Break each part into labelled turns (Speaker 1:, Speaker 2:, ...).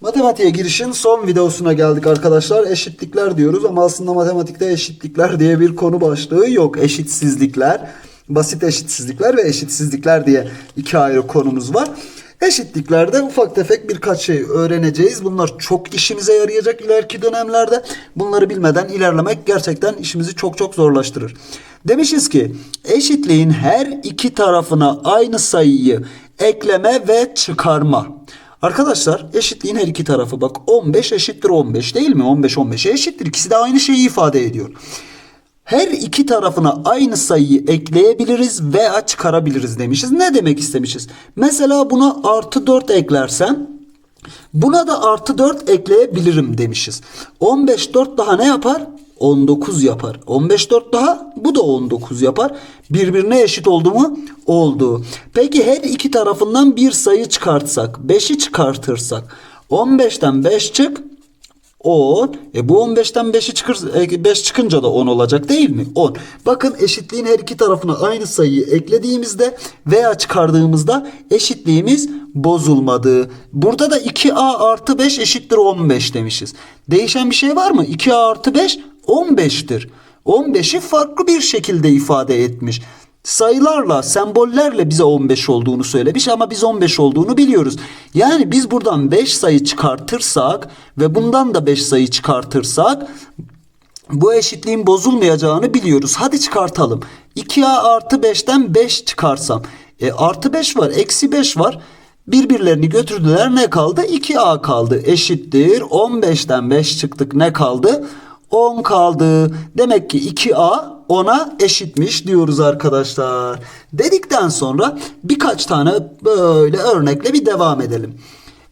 Speaker 1: Matematiğe girişin son videosuna geldik arkadaşlar. Eşitlikler diyoruz ama aslında matematikte eşitlikler diye bir konu başlığı yok. Eşitsizlikler, basit eşitsizlikler ve eşitsizlikler diye iki ayrı konumuz var. Eşitliklerde ufak tefek birkaç şey öğreneceğiz. Bunlar çok işimize yarayacak ileriki dönemlerde. Bunları bilmeden ilerlemek gerçekten işimizi çok çok zorlaştırır. Demişiz ki eşitliğin her iki tarafına aynı sayıyı ekleme ve çıkarma. Arkadaşlar eşitliğin her iki tarafı bak 15 eşittir 15 değil mi? 15 15'e eşittir. İkisi de aynı şeyi ifade ediyor. Her iki tarafına aynı sayıyı ekleyebiliriz veya çıkarabiliriz demişiz. Ne demek istemişiz? Mesela buna artı 4 eklersem buna da artı 4 ekleyebilirim demişiz. 15 4 daha ne yapar? 19 yapar. 15 4 daha bu da 19 yapar. Birbirine eşit oldu mu? Oldu. Peki her iki tarafından bir sayı çıkartsak, 5'i çıkartırsak 15'ten 5 çık 10. E bu 15'ten 5'i çıkır, 5 çıkınca da 10 olacak değil mi? 10. Bakın eşitliğin her iki tarafına aynı sayıyı eklediğimizde veya çıkardığımızda eşitliğimiz bozulmadı. Burada da 2a artı 5 eşittir 15 demişiz. Değişen bir şey var mı? 2a artı 5 15'tir. 15'i farklı bir şekilde ifade etmiş sayılarla, sembollerle bize 15 olduğunu söylemiş ama biz 15 olduğunu biliyoruz. Yani biz buradan 5 sayı çıkartırsak ve bundan da 5 sayı çıkartırsak bu eşitliğin bozulmayacağını biliyoruz. Hadi çıkartalım. 2a artı 5'ten 5 çıkarsam. E, artı 5 var, eksi 5 var. Birbirlerini götürdüler ne kaldı? 2a kaldı eşittir. 15'ten 5 çıktık ne kaldı? 10 kaldı. Demek ki 2a 10'a eşitmiş diyoruz arkadaşlar. Dedikten sonra birkaç tane böyle örnekle bir devam edelim.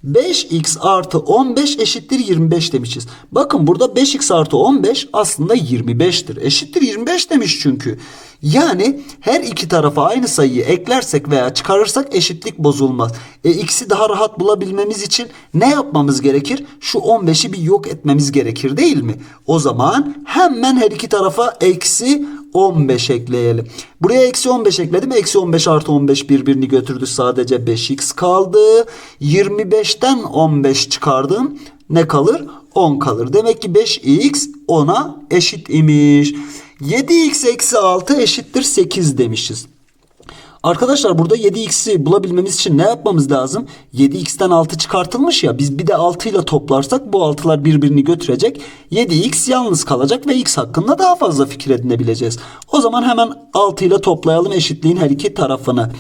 Speaker 1: 5x artı 15 eşittir 25 demişiz. Bakın burada 5x artı 15 aslında 25'tir. Eşittir 25 demiş çünkü. Yani her iki tarafa aynı sayıyı eklersek veya çıkarırsak eşitlik bozulmaz. E, x'i daha rahat bulabilmemiz için ne yapmamız gerekir? Şu 15'i bir yok etmemiz gerekir değil mi? O zaman hemen her iki tarafa eksi 15 ekleyelim. Buraya eksi 15 ekledim. Eksi 15 artı 15 birbirini götürdü. Sadece 5x kaldı. 25'ten 15 çıkardım. Ne kalır? 10 kalır. Demek ki 5x 10'a eşit imiş. 7x eksi 6 eşittir 8 demişiz. Arkadaşlar burada 7x'i bulabilmemiz için ne yapmamız lazım? 7x'ten 6 çıkartılmış ya biz bir de 6 ile toplarsak bu 6'lar birbirini götürecek. 7x yalnız kalacak ve x hakkında daha fazla fikir edinebileceğiz. O zaman hemen 6 ile toplayalım eşitliğin her iki tarafını.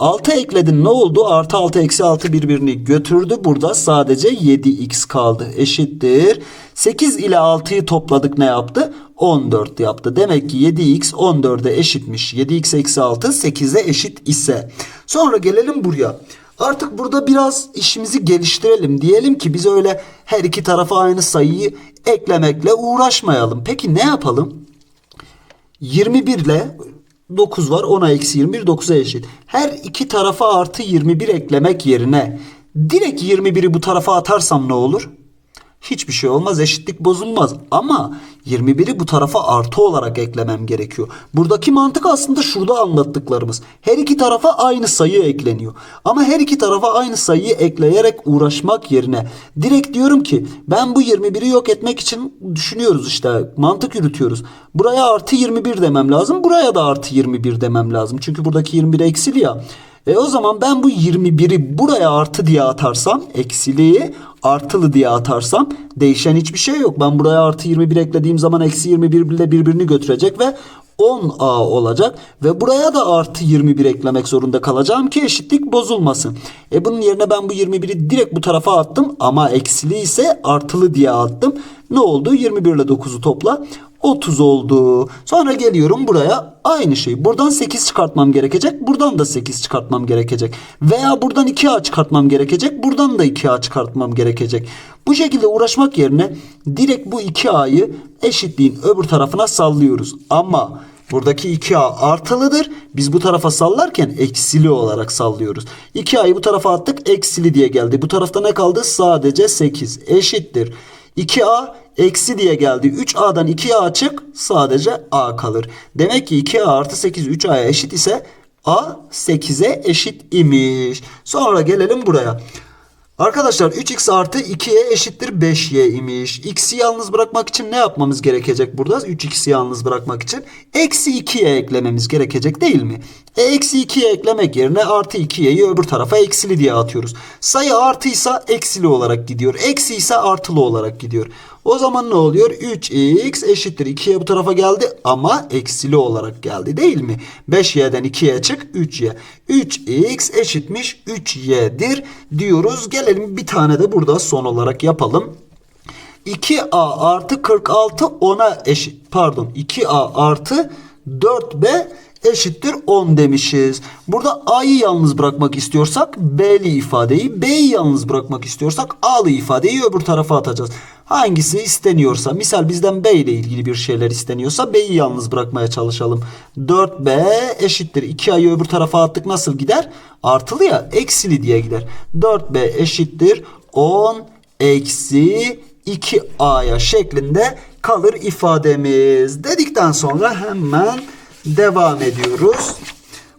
Speaker 1: 6 ekledin ne oldu? Artı 6 eksi 6 birbirini götürdü. Burada sadece 7x kaldı. Eşittir. 8 ile 6'yı topladık ne yaptı? 14 yaptı. Demek ki 7x 14'e eşitmiş. 7x eksi 6 8'e eşit ise. Sonra gelelim buraya. Artık burada biraz işimizi geliştirelim. Diyelim ki biz öyle her iki tarafa aynı sayıyı eklemekle uğraşmayalım. Peki ne yapalım? 21 ile 9 var. 10'a eksi 21 9'a eşit. Her iki tarafa artı 21 eklemek yerine direkt 21'i bu tarafa atarsam ne olur? Hiçbir şey olmaz. Eşitlik bozulmaz. Ama 21'i bu tarafa artı olarak eklemem gerekiyor. Buradaki mantık aslında şurada anlattıklarımız. Her iki tarafa aynı sayı ekleniyor. Ama her iki tarafa aynı sayıyı ekleyerek uğraşmak yerine direkt diyorum ki ben bu 21'i yok etmek için düşünüyoruz işte mantık yürütüyoruz. Buraya artı 21 demem lazım. Buraya da artı 21 demem lazım. Çünkü buradaki 21 eksili ya. E o zaman ben bu 21'i buraya artı diye atarsam eksiliği artılı diye atarsam değişen hiçbir şey yok. Ben buraya artı 21 eklediğim zaman eksi 21 ile birbirini götürecek ve 10a olacak ve buraya da artı 21 eklemek zorunda kalacağım ki eşitlik bozulmasın. E bunun yerine ben bu 21'i direkt bu tarafa attım ama eksili ise artılı diye attım. Ne oldu? 21 ile 9'u topla. 30 oldu. Sonra geliyorum buraya aynı şey. Buradan 8 çıkartmam gerekecek. Buradan da 8 çıkartmam gerekecek. Veya buradan 2A çıkartmam gerekecek. Buradan da 2A çıkartmam gerekecek. Bu şekilde uğraşmak yerine direkt bu 2A'yı eşitliğin öbür tarafına sallıyoruz. Ama Buradaki 2A artılıdır. Biz bu tarafa sallarken eksili olarak sallıyoruz. 2A'yı bu tarafa attık eksili diye geldi. Bu tarafta ne kaldı? Sadece 8 eşittir. 2A eksi diye geldi. 3A'dan 2A çık sadece A kalır. Demek ki 2A artı 8 3A'ya eşit ise A 8'e eşit imiş. Sonra gelelim buraya. Arkadaşlar 3x artı 2y eşittir 5y imiş. X'i yalnız bırakmak için ne yapmamız gerekecek burada? 3x'i yalnız bırakmak için. Eksi 2y eklememiz gerekecek değil mi? E, eksi 2'ye eklemek yerine artı 2y'yi öbür tarafa eksili diye atıyoruz. Sayı artıysa eksili olarak gidiyor. Eksi ise artılı olarak gidiyor. O zaman ne oluyor? 3x eşittir 2y bu tarafa geldi ama eksili olarak geldi değil mi? 5y'den 2y çık 3y. 3x eşitmiş 3y'dir diyoruz. Gelelim bir tane de burada son olarak yapalım. 2a artı 46 10'a eşit pardon 2a artı 4b eşittir 10 demişiz. Burada a'yı yalnız bırakmak istiyorsak b'li ifadeyi b'yi yalnız bırakmak istiyorsak a'lı ifadeyi öbür tarafa atacağız. Hangisi isteniyorsa misal bizden b ile ilgili bir şeyler isteniyorsa b'yi yalnız bırakmaya çalışalım. 4b eşittir 2a'yı öbür tarafa attık nasıl gider? Artılı ya eksili diye gider. 4b eşittir 10 eksi 2a'ya şeklinde kalır ifademiz. Dedikten sonra hemen devam ediyoruz.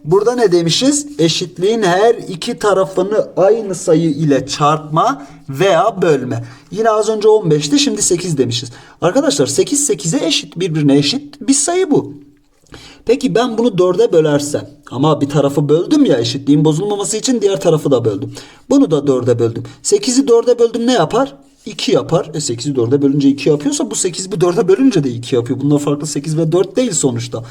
Speaker 1: Burada ne demişiz? Eşitliğin her iki tarafını aynı sayı ile çarpma veya bölme. Yine az önce 15'ti şimdi 8 demişiz. Arkadaşlar 8 8'e eşit birbirine eşit bir sayı bu. Peki ben bunu 4'e bölersem ama bir tarafı böldüm ya eşitliğin bozulmaması için diğer tarafı da böldüm. Bunu da 4'e böldüm. 8'i 4'e böldüm ne yapar? 2 yapar. E 8'i 4'e bölünce 2 yapıyorsa bu 8 bu 4'e bölünce de 2 yapıyor. Bunlar farklı 8 ve 4 değil sonuçta.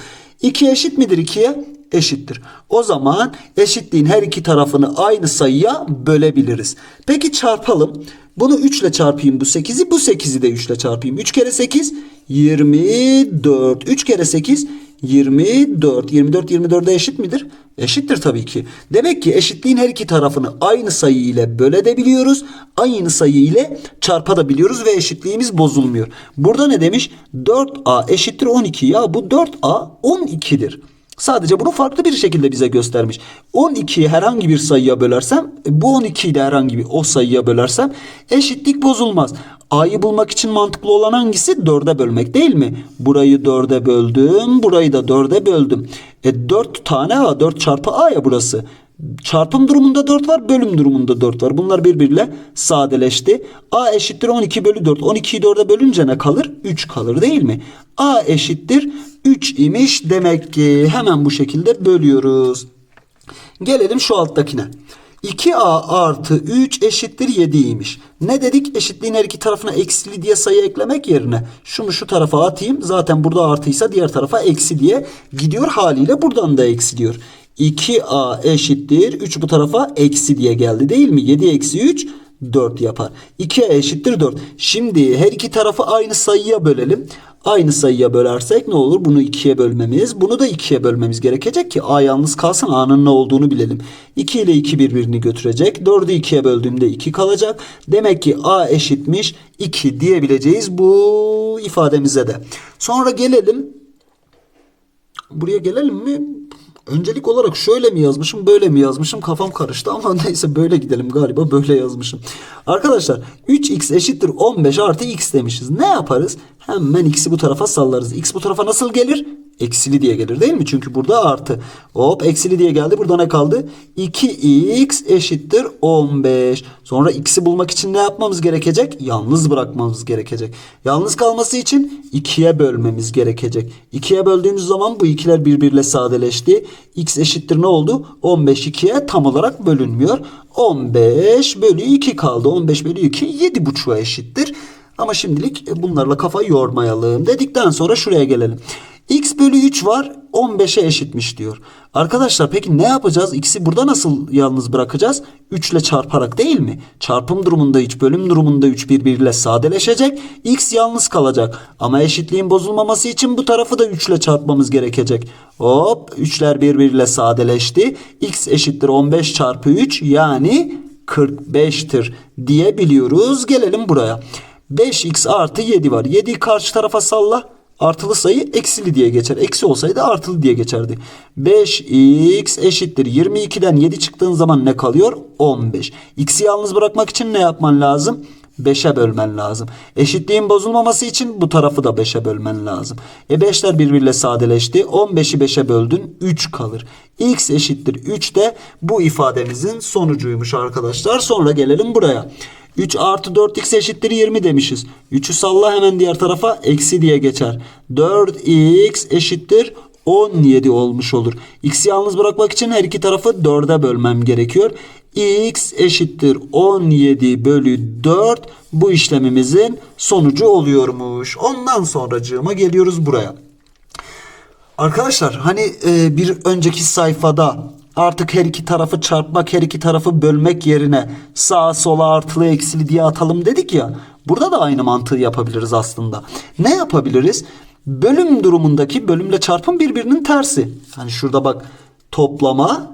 Speaker 1: 2 eşit midir 2'ye? Eşittir. O zaman eşitliğin her iki tarafını aynı sayıya bölebiliriz. Peki çarpalım. Bunu 3 ile çarpayım bu 8'i. Bu 8'i de 3 ile çarpayım. 3 kere 8 24. 3 kere 8 24. 24 24'e eşit midir? Eşittir tabii ki. Demek ki eşitliğin her iki tarafını aynı sayı ile bölebiliyoruz. Aynı sayı ile çarpabiliyoruz ve eşitliğimiz bozulmuyor. Burada ne demiş? 4a eşittir 12. Ya bu 4a 12'dir. Sadece bunu farklı bir şekilde bize göstermiş. 12'yi herhangi bir sayıya bölersem, bu 12'yi de herhangi bir o sayıya bölersem eşitlik bozulmaz. A'yı bulmak için mantıklı olan hangisi? 4'e bölmek değil mi? Burayı 4'e böldüm, burayı da 4'e böldüm. E 4 tane A, 4 çarpı A ya burası. Çarpım durumunda 4 var, bölüm durumunda 4 var. Bunlar birbiriyle sadeleşti. A eşittir 12 bölü 4. 12'yi 4'e bölünce ne kalır? 3 kalır değil mi? A eşittir 3 imiş demek ki. Hemen bu şekilde bölüyoruz. Gelelim şu alttakine. 2a artı 3 eşittir 7'ymiş. Ne dedik? Eşitliğin her iki tarafına eksili diye sayı eklemek yerine şunu şu tarafa atayım. Zaten burada artıysa diğer tarafa eksi diye gidiyor haliyle buradan da eksi diyor. 2a eşittir 3 bu tarafa eksi diye geldi değil mi? 7 eksi 3 4 yapar. 2'ye eşittir 4. Şimdi her iki tarafı aynı sayıya bölelim. Aynı sayıya bölersek ne olur? Bunu 2'ye bölmemiz. Bunu da 2'ye bölmemiz gerekecek ki A yalnız kalsın A'nın ne olduğunu bilelim. 2 ile 2 birbirini götürecek. 4'ü 2'ye böldüğümde 2 kalacak. Demek ki A eşitmiş 2 diyebileceğiz bu ifademize de. Sonra gelelim. Buraya gelelim mi? Öncelik olarak şöyle mi yazmışım böyle mi yazmışım kafam karıştı ama neyse böyle gidelim galiba böyle yazmışım. Arkadaşlar 3x eşittir 15 artı x demişiz. Ne yaparız? Hemen x'i bu tarafa sallarız. x bu tarafa nasıl gelir? Eksili diye gelir değil mi? Çünkü burada artı. Hop eksili diye geldi. Burada ne kaldı? 2x eşittir 15. Sonra x'i bulmak için ne yapmamız gerekecek? Yalnız bırakmamız gerekecek. Yalnız kalması için 2'ye bölmemiz gerekecek. 2'ye böldüğümüz zaman bu ikiler birbiriyle sadeleşti. x eşittir ne oldu? 15 2'ye tam olarak bölünmüyor. 15 bölü 2 kaldı. 15 bölü 2 7,5'a eşittir. Ama şimdilik bunlarla kafa yormayalım. Dedikten sonra şuraya gelelim. X bölü 3 var 15'e eşitmiş diyor. Arkadaşlar peki ne yapacağız? X'i burada nasıl yalnız bırakacağız? 3 ile çarparak değil mi? Çarpım durumunda 3, bölüm durumunda 3 birbiriyle sadeleşecek. X yalnız kalacak. Ama eşitliğin bozulmaması için bu tarafı da 3 ile çarpmamız gerekecek. Hop 3'ler birbiriyle sadeleşti. X eşittir 15 çarpı 3 yani 45'tir diyebiliyoruz. Gelelim buraya. 5x artı 7 var. 7'yi karşı tarafa salla. Artılı sayı eksili diye geçer. Eksi olsaydı artılı diye geçerdi. 5x eşittir. 22'den 7 çıktığın zaman ne kalıyor? 15. X'i yalnız bırakmak için ne yapman lazım? 5'e bölmen lazım. Eşitliğin bozulmaması için bu tarafı da 5'e bölmen lazım. E 5'ler birbiriyle sadeleşti. 15'i 5'e böldün 3 kalır. x eşittir 3 de bu ifademizin sonucuymuş arkadaşlar. Sonra gelelim buraya. 3 artı 4x eşittir 20 demişiz. 3'ü salla hemen diğer tarafa eksi diye geçer. 4x eşittir 17 olmuş olur. X'i yalnız bırakmak için her iki tarafı 4'e bölmem gerekiyor. x eşittir 17 bölü 4 bu işlemimizin sonucu oluyormuş. Ondan sonracığıma geliyoruz buraya. Arkadaşlar hani e, bir önceki sayfada artık her iki tarafı çarpmak, her iki tarafı bölmek yerine sağa sola artılı eksili diye atalım dedik ya. Burada da aynı mantığı yapabiliriz aslında. Ne yapabiliriz? Bölüm durumundaki bölümle çarpım birbirinin tersi. Hani şurada bak toplama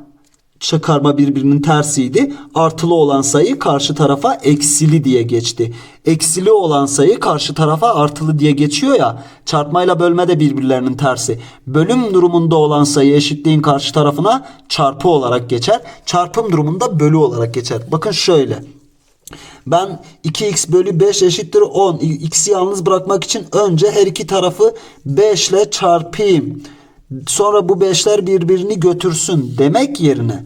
Speaker 1: çıkarma birbirinin tersiydi. Artılı olan sayı karşı tarafa eksili diye geçti. Eksili olan sayı karşı tarafa artılı diye geçiyor ya. Çarpmayla bölme de birbirlerinin tersi. Bölüm durumunda olan sayı eşitliğin karşı tarafına çarpı olarak geçer. Çarpım durumunda bölü olarak geçer. Bakın şöyle. Ben 2x bölü 5 eşittir 10. X'i yalnız bırakmak için önce her iki tarafı 5 ile çarpayım. Sonra bu 5'ler birbirini götürsün demek yerine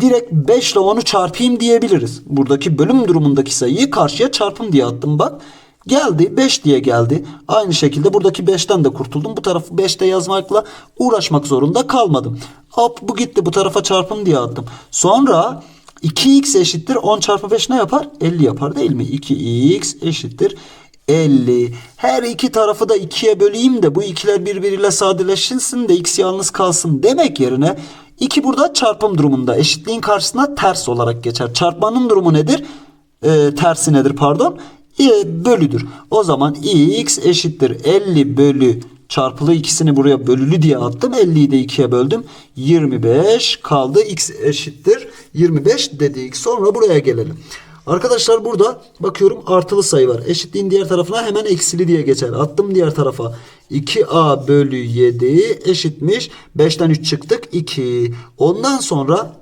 Speaker 1: direkt 5 ile 10'u çarpayım diyebiliriz. Buradaki bölüm durumundaki sayıyı karşıya çarpım diye attım bak. Geldi 5 diye geldi. Aynı şekilde buradaki 5'ten de kurtuldum. Bu tarafı 5'te yazmakla uğraşmak zorunda kalmadım. Hop bu gitti bu tarafa çarpım diye attım. Sonra 2x eşittir 10 çarpı 5 ne yapar? 50 yapar değil mi? 2x eşittir 50. Her iki tarafı da ikiye böleyim de bu ikiler birbiriyle sadeleşsin de x yalnız kalsın demek yerine 2 burada çarpım durumunda eşitliğin karşısına ters olarak geçer. Çarpmanın durumu nedir? Ee, tersi nedir pardon? E, bölüdür. O zaman x eşittir 50 bölü çarpılı ikisini buraya bölülü diye attım. 50'yi de 2'ye böldüm. 25 kaldı. x eşittir 25 dedik. Sonra buraya gelelim. Arkadaşlar burada bakıyorum artılı sayı var. Eşitliğin diğer tarafına hemen eksili diye geçer. Attım diğer tarafa. 2a bölü 7 eşitmiş. 5'ten 3 çıktık 2. Ondan sonra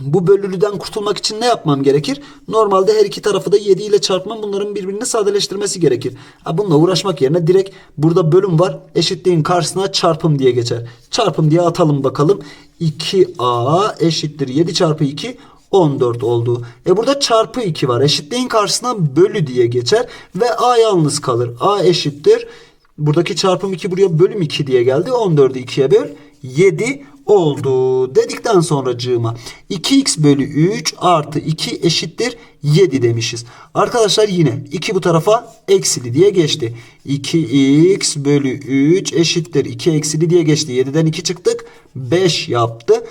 Speaker 1: bu bölülüden kurtulmak için ne yapmam gerekir? Normalde her iki tarafı da 7 ile çarpmam bunların birbirini sadeleştirmesi gerekir. Ha, bununla uğraşmak yerine direkt burada bölüm var. Eşitliğin karşısına çarpım diye geçer. Çarpım diye atalım bakalım. 2a eşittir 7 çarpı 2 14 oldu. E burada çarpı 2 var. Eşitliğin karşısına bölü diye geçer. Ve a yalnız kalır. a eşittir. Buradaki çarpım 2 buraya bölüm 2 diye geldi. 14'ü 2'ye böl. 7 oldu. Dedikten sonra cığıma 2x bölü 3 artı 2 eşittir 7 demişiz. Arkadaşlar yine 2 bu tarafa eksili diye geçti. 2x bölü 3 eşittir 2 eksili diye geçti. 7'den 2 çıktık. 5 yaptı.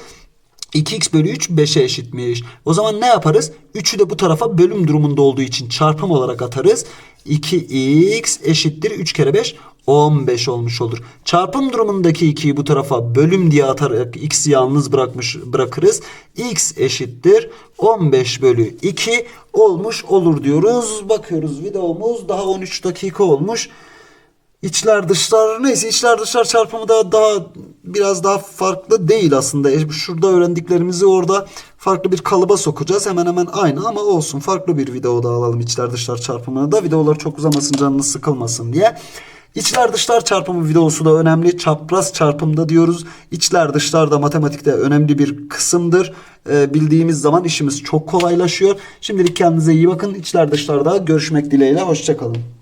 Speaker 1: 2x bölü 3 5'e eşitmiş. O zaman ne yaparız? 3'ü de bu tarafa bölüm durumunda olduğu için çarpım olarak atarız. 2x eşittir 3 kere 5 15 olmuş olur. Çarpım durumundaki 2'yi bu tarafa bölüm diye atarak x'i yalnız bırakmış bırakırız. x eşittir 15 bölü 2 olmuş olur diyoruz. Bakıyoruz videomuz daha 13 dakika olmuş. İçler dışlar neyse içler dışlar çarpımı da daha biraz daha farklı değil aslında. E, Şurada öğrendiklerimizi orada farklı bir kalıba sokacağız. Hemen hemen aynı ama olsun. Farklı bir videoda alalım içler dışlar çarpımını da. Videolar çok uzamasın canınız sıkılmasın diye. İçler dışlar çarpımı videosu da önemli. Çapraz çarpımda diyoruz. İçler dışlar da matematikte önemli bir kısımdır. Ee, bildiğimiz zaman işimiz çok kolaylaşıyor. Şimdilik kendinize iyi bakın. İçler dışlarda görüşmek dileğiyle. Hoşçakalın.